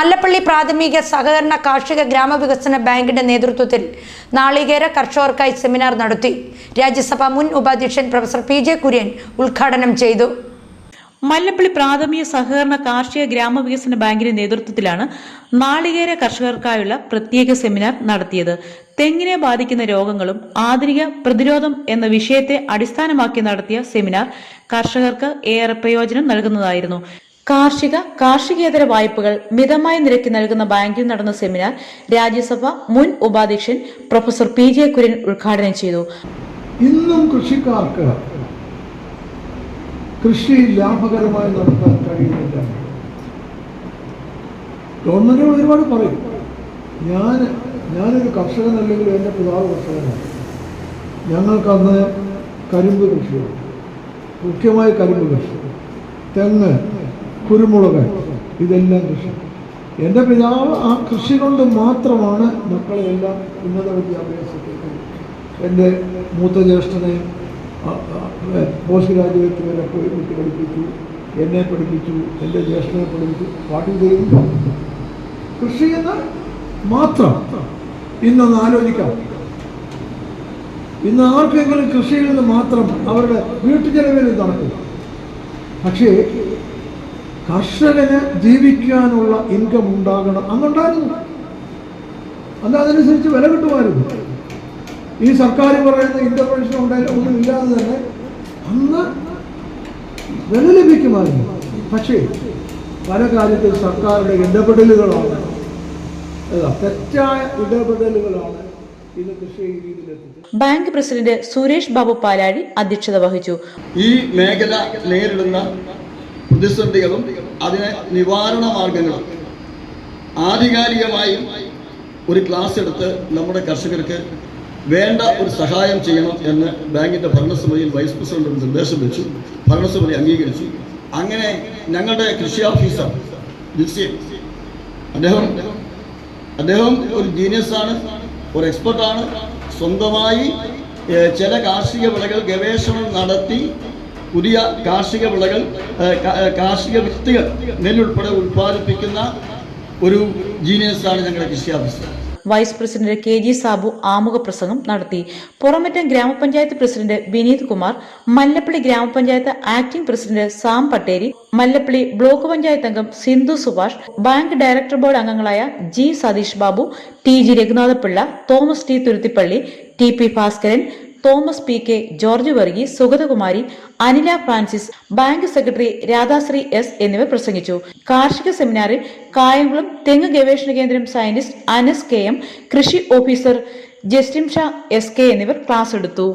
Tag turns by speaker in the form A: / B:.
A: മല്ലപ്പള്ളി പ്രാഥമിക സഹകരണ കാർഷിക ഗ്രാമവികസന ബാങ്കിന്റെ നേതൃത്വത്തിൽ നാളികേര കർഷകർക്കായി സെമിനാർ നടത്തി. രാജ്യസഭ മുൻ ഉപാധ്യക്ഷൻ പ്രൊഫസർ പി ജെ കുര്യൻ ഉദ്ഘാടനം ചെയ്തു.
B: മല്ലപ്പള്ളി പ്രാഥമിക സഹകരണ കാർഷിക ഗ്രാമവികസന ബാങ്കിന്റെ നേതൃത്വത്തിലാണ് നാളികേര കർഷകർക്കായുള്ള പ്രത്യേക സെമിനാർ നടത്തിയത്. തെങ്ങിനെ ബാധിക്കുന്ന രോഗങ്ങളും ആധുനിക പ്രതിരോധം എന്ന വിഷയത്തെ അടിസ്ഥാനമാക്കി നടത്തിയ സെമിനാർ കർഷകർക്ക് ഏറെ പ്രയോജനം നൽകുന്നതായിരുന്നു. കാർഷിക കാർഷികേതര വായ്പകൾ മിതമായ നിരക്ക് നൽകുന്ന ബാങ്കിൽ നടന്ന സെമിനാർ രാജ്യസഭ മുൻ ഉപാധ്യക്ഷൻ പ്രൊഫസർ പി ജെ കുര്യൻ ഉദ്ഘാടനം ചെയ്തു.
C: ഇന്നും കൃഷിക്കാർക്ക് കൃഷി ലാഭകരമായി നടത്താൻ കഴിയുന്നില്ല. ഗവൺമെന്റ് ഒരുപാട് പറയും ഞാൻ ഞാനൊരു കർഷകൻ അല്ലെങ്കിൽ എന്റെ പിതാവ് കർഷകനാണ്. ഞങ്ങൾക്കന്ന് കരിമ്പ് കൃഷിയുണ്ട്. മുഖ്യമായി കരിമ്പ് കൃഷി തെങ്ങ് കുരുമുളക്. ഇതെല്ലാം കൃഷി. എന്റെ പിതാവ് ആ കൃഷി കൊണ്ട് മാത്രമാണ് മക്കളെല്ലാം ഉന്നത വിദ്യാഭ്യാസത്തേക്ക് എന്റെ മൂത്ത ആ, പോസ്റ്റ് ഗ്രാജുവേറ്റ് വരെ പോയി വിട്ട് പഠിപ്പിച്ചു എന്നെ പഠിപ്പിച്ചു എന്റെ ജ്യേഷ്ഠനെ പഠിപ്പിച്ചു. പാട്ട് ചെയ്യുന്നു കൃഷി എന്ന് മാത്രം ഇന്നൊന്ന് ആലോചിക്കാം. ഇന്ന് ആർക്കെങ്കിലും കൃഷിയിൽ നിന്ന് മാത്രം അവരുടെ വീട്ടുചെലവിൽ നടക്കും. പക്ഷേ കർഷകന് ജീവിക്കാനുള്ള ഇൻകം ഉണ്ടാകണം. അന്നുണ്ടായിരുന്നു അന്ന് അതനുസരിച്ച് വില കിട്ടുമായിരുന്നു. ഈ സർക്കാർ പറയുന്ന ഇന്റർവെൻഷൻ ഉണ്ടായാലും ഒന്നും ഇല്ലാതെ തന്നെ അന്ന് വില ലഭിക്കുമായിരുന്നു. പക്ഷേ പല കാര്യത്തിൽ സർക്കാരുടെ ഇടപെടലുകളാണ്. തെറ്റായ ഇടപെടലുകളാണ്
B: ബാങ്ക് പ്രസിഡന്റ് സുരേഷ് ബാബു പാലാഴി അധ്യക്ഷത വഹിച്ചു.
D: ഈ മേഖല നേരിടുന്ന പ്രതിസന്ധികളും അതിന് നിവാരണ മാർഗങ്ങളും ആധികാരികമായും ഒരു ക്ലാസ് എടുത്ത് നമ്മുടെ കർഷകർക്ക് വേണ്ട ഒരു സഹായം ചെയ്യണം എന്ന് ബാങ്കിന്റെ ഭരണസമിതിയിൽ വൈസ് പ്രസിഡന്റ് നിർദ്ദേശം വെച്ചു ഭരണസമിതി അംഗീകരിച്ചു. അങ്ങനെ ഞങ്ങളുടെ കൃഷി ഓഫീസർ ജിൽസിയൻ അദ്ദേഹം അദ്ദേഹം ഒരു ജീനിയസാണ് ഒരു എക്സ്പെർട്ടാണ് സ്വന്തമായി ചില കാർഷിക വിളകൾ ഗവേഷണം നടത്തി പുതിയ കാർഷിക വിളകൾ കാർഷിക വിത്തുകൾ നെല്ലുൾപ്പെടെ ഉൽപ്പാദിപ്പിക്കുന്ന ഒരു ജീനിയസാണ് ഞങ്ങളുടെ കൃഷി officer
B: vice president K G Sabu ആമുഖ പ്രസംഗം നടത്തി. പുറമറ്റം ഗ്രാമപഞ്ചായത്ത് പ്രസിഡന്റ് വിനീത് കുമാർ മല്ലപ്പള്ളി ഗ്രാമപഞ്ചായത്ത് acting president Sam Patteri Mallappally block panchayat അംഗം Sindhu Subhash bank director board അംഗങ്ങളായ G Satheesh Babu T G Raghunathapillai Thomas T Thuruthippally T P Bhaskaran Thomas P K George Varghese Sugathakumari Anila Francis bank secretary Radhasree S എന്നിവർ പ്രസംഗിച്ചു. കാർഷിക സെമിനാറിൽ കായംകുളം തെങ്ങ് ഗവേഷണ കേന്ദ്രം scientist Anas K M കൃഷി officer ജസ്റ്റിംഷ Shah S K എന്നിവർ ക്ലാസ് എടുത്തു.